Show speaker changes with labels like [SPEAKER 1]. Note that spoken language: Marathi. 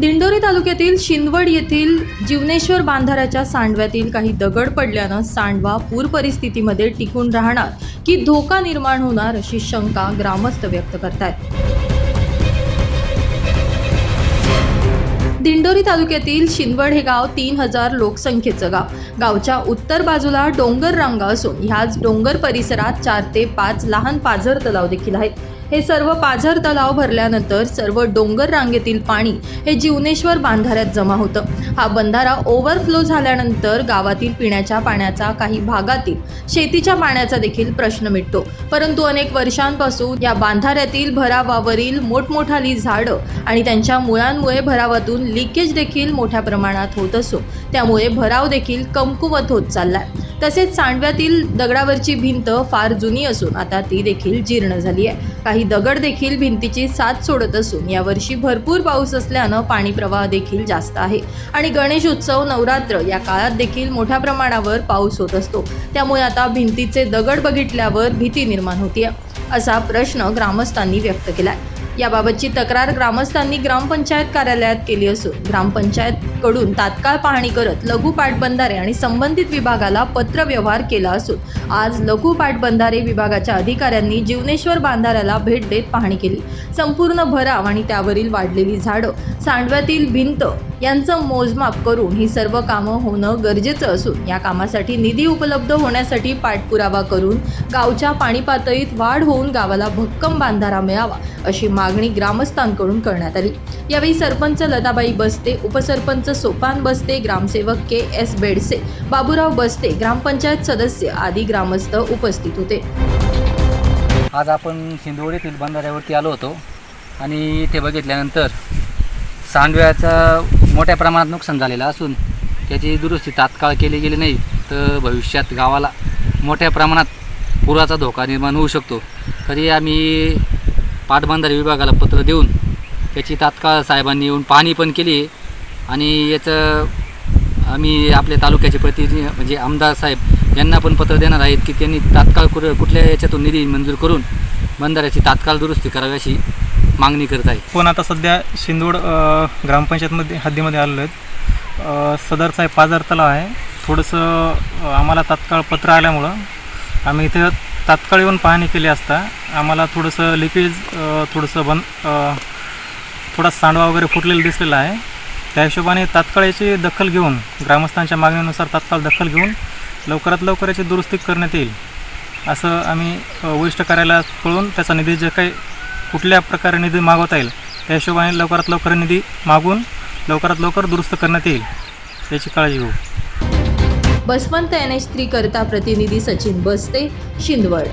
[SPEAKER 1] दिंडोरी तालुक्यातील शिंदवड येथील जीवनेश्वर बांधाऱ्याच्या सांडव्यातील काही दगड पडल्यानं सांडवा पूर परिस्थितीमध्ये टिकून राहणार की धोका निर्माण होणार अशी शंका ग्रामस्थ व्यक्त करतायत. दिंडोरी तालुक्यातील शिंदवड हे गाव तीन हजार लोकसंख्येचं गाव. गावच्या उत्तर बाजूला डोंगर रांगा असून ह्याच डोंगर परिसरात चार ते पाच लहान पाझर तलाव देखील आहेत. हे सर्व पाझर तलाव भरल्यानंतर सर्व डोंगर रांगेतील पाणी हे जीवनेश्वर बांधाऱ्यात जमा होतं. हा बंधारा ओव्हरफ्लो झाल्यानंतर गावातील पिण्याच्या पाण्याचा काही भागातील शेतीच्या पाण्याचा देखील प्रश्न मिटतो. परंतु अनेक वर्षांपासून या बांधाऱ्यातील भरावावरील मोठमोठाली झाडं आणि त्यांच्या मुळांमुळे भरावातून लिकेज देखील मोठ्या प्रमाणात होत असून त्यामुळे भराव देखील कमकुवत होत चाललाय. तसेच सांडव्यातील दगडावरची भिंत फार जुनी असून आता ती देखील जीर्ण झाली आहे. काही दगड देखील भिंतीची साथ सोडत असून यावर्षी भरपूर पाऊस असल्यानं पाणी प्रवाह देखील जास्त आहे. आणि गणेश उत्सव नवरात्र या काळात देखील मोठ्या प्रमाणावर पाऊस होत असतो. त्यामुळे आता भिंतीचे दगड बघितल्यावर भीती निर्माण होती असा प्रश्न ग्रामस्थांनी व्यक्त केला आहे याबाबतची तक्रार ग्रामस्थांनी ग्रामपंचायत कार्यालयात केली असून ग्रामपंचायतकडून तात्काळ पाहणी करत लघु पाटबंधारे आणि संबंधित विभागाला पत्रव्यवहार केला असून आज लघु पाटबंधारे विभागाच्या अधिकाऱ्यांनी जीवनेश्वर बांधाऱ्याला भेट देत पाहणी केली. संपूर्ण भराव आणि त्यावरील वाढलेली झाडं सांडव्यातील भिंत यांचं मोजमाप करून ही सर्व कामं होणं गरजेचं असून या कामासाठी निधी उपलब्ध होण्यासाठी पाठपुरावा करून गावच्या पाणी पातळीत वाढ होऊन गावाला भक्कम बांधारा मिळावा अशी मागणी ग्रामस्थांकडून करण्यात आली. यावेळी सरपंच लताबाई बस्ते उपसरपंच सोपान बस्ते ग्रामसेवक के एस बेडसे बाबूराव बस्ते ग्रामपंचायत सदस्य आदी ग्रामस्थ उपस्थित होते.
[SPEAKER 2] आज आपण शिंदवड येथील बंधाऱ्यावरती आलो होतो आणि इथे बघितल्यानंतर सांडव्याचं मोठ्या प्रमाणात नुकसान झालेलं असून त्याची दुरुस्ती तात्काळ केली गेली नाही तर भविष्यात गावाला मोठ्या प्रमाणात पुराचा धोका निर्माण होऊ शकतो. तरी आम्ही पाटबंधारे विभागाला पत्र देऊन त्याची तात्काळ साहेबांनी येऊन पाहणी पण केली. आणि याचं आम्ही आपल्या तालुक्याचे प्रतिनिधी म्हणजे आमदार साहेब यांना पण पत्र देणार आहेत की त्यांनी तात्काळ कुठ कुठल्या याच्यातून निधी मंजूर करून बंधाऱ्याची तात्काळ दुरुस्ती करावी अशी मागणी करत आहे.
[SPEAKER 3] पण आता सध्या शिंदोड ग्रामपंचायतमध्ये हद्दीमध्ये आलेलो आहेत. सदरचा एक तलाव आहे. थोडंसं आम्हाला तात्काळ पत्र आल्यामुळं आम्ही इथं तात्काळ येऊन पाहणी केली असता आम्हाला थोडंसं लिकेज थोडंसं बंद थोडा सांडवा वगैरे फुटलेला दिसलेला आहे. त्या हिशोबाने तात्काळ याची दखल घेऊन ग्रामस्थांच्या मागणीनुसार तात्काळ दखल घेऊन लवकरात लवकर याची दुरुस्ती करण्यात येईल असं आम्ही वरिष्ठ कार्यालयात कळून त्याचा निधी जे काही कुठल्या प्रकारे निधी मागवता येईल त्या हिशोबाने लवकरात लवकर निधी मागून लवकरात लवकर दुरुस्त करण्यात येईल याची काळजी घेऊ.
[SPEAKER 1] बसवंत एन एच थ्री करता प्रतिनिधी सचिन बस्ते शिंदवड.